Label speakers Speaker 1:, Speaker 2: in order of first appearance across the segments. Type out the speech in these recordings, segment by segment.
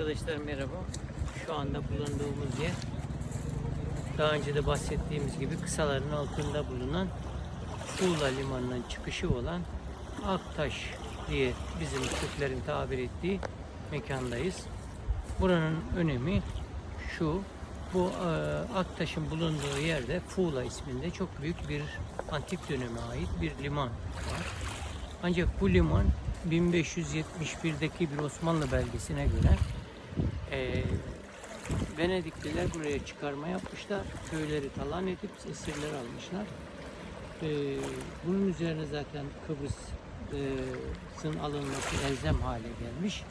Speaker 1: Arkadaşlar merhaba. Şu anda bulunduğumuz yer daha önce de bahsettiğimiz gibi kısaların altında bulunan Tuğla Limanı'nın çıkışı olan Aktaş diye bizim Türklerin tabir ettiği mekandayız. Buranın önemi şu. Bu e, Aktaş'ın bulunduğu yerde Fuğla isminde çok büyük bir antik döneme ait bir liman var. Ancak bu liman 1571'deki bir Osmanlı belgesine göre e, Venedikliler buraya çıkarma yapmışlar. Köyleri talan edip esirler almışlar. E, bunun üzerine zaten Kıbrıs'ın alınması elzem hale gelmiş.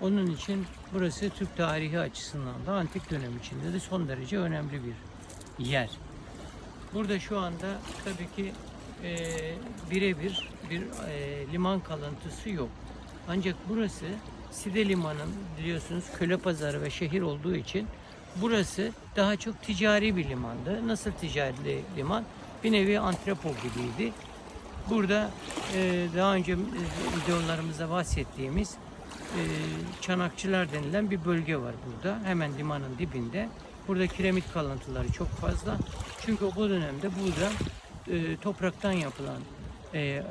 Speaker 1: Onun için burası Türk tarihi açısından da antik dönem içinde de son derece önemli bir yer. Burada şu anda tabii ki e, birebir bir e, liman kalıntısı yok. Ancak burası Side Limanı'nın biliyorsunuz köle pazarı ve şehir olduğu için burası daha çok ticari bir limandı. Nasıl ticari liman? Bir nevi antrepo gibiydi. Burada e, daha önce e, videolarımızda bahsettiğimiz e, çanakçılar denilen bir bölge var burada. Hemen limanın dibinde. Burada kiremit kalıntıları çok fazla. Çünkü bu dönemde burada e, topraktan yapılan e,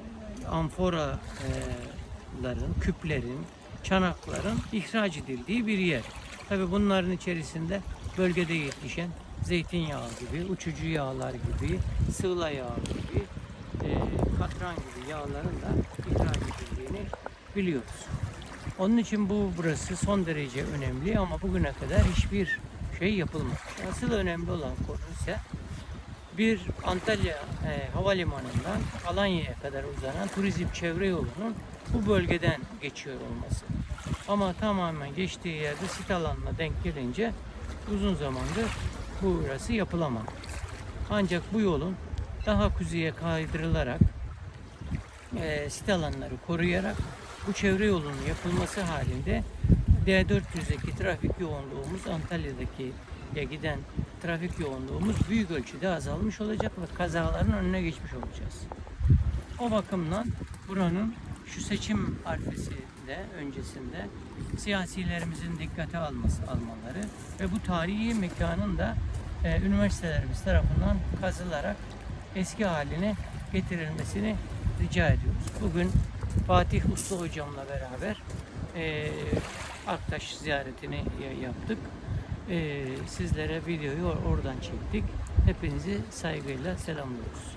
Speaker 1: amforaların, küplerin, çanakların ihraç edildiği bir yer. Tabi bunların içerisinde bölgede yetişen zeytinyağı gibi, uçucu yağlar gibi, sığla yağı gibi, e, katran gibi yağların da ihraç edildiğini biliyoruz. Onun için bu burası son derece önemli ama bugüne kadar hiçbir şey yapılmamış. Asıl önemli olan konu ise bir Antalya e, Havalimanı'ndan Alanya'ya kadar uzanan turizm çevre yolunun bu bölgeden geçiyor olması. Ama tamamen geçtiği yerde sit alanına denk gelince uzun zamandır burası yapılamadı. Ancak bu yolun daha kuzeye kaydırılarak e, sit alanları koruyarak bu çevre yolunun yapılması halinde D400'deki trafik yoğunluğumuz Antalya'daki ya giden trafik yoğunluğumuz büyük ölçüde azalmış olacak ve kazaların önüne geçmiş olacağız. O bakımdan buranın şu seçim arifesinde öncesinde siyasilerimizin dikkate alması almaları ve bu tarihi mekanın da e, üniversitelerimiz tarafından kazılarak eski haline getirilmesini rica ediyoruz. Bugün Fatih Uslu hocamla beraber e, Aktaş ziyaretini ya- yaptık. E, sizlere videoyu or- oradan çektik. Hepinizi saygıyla selamlıyoruz.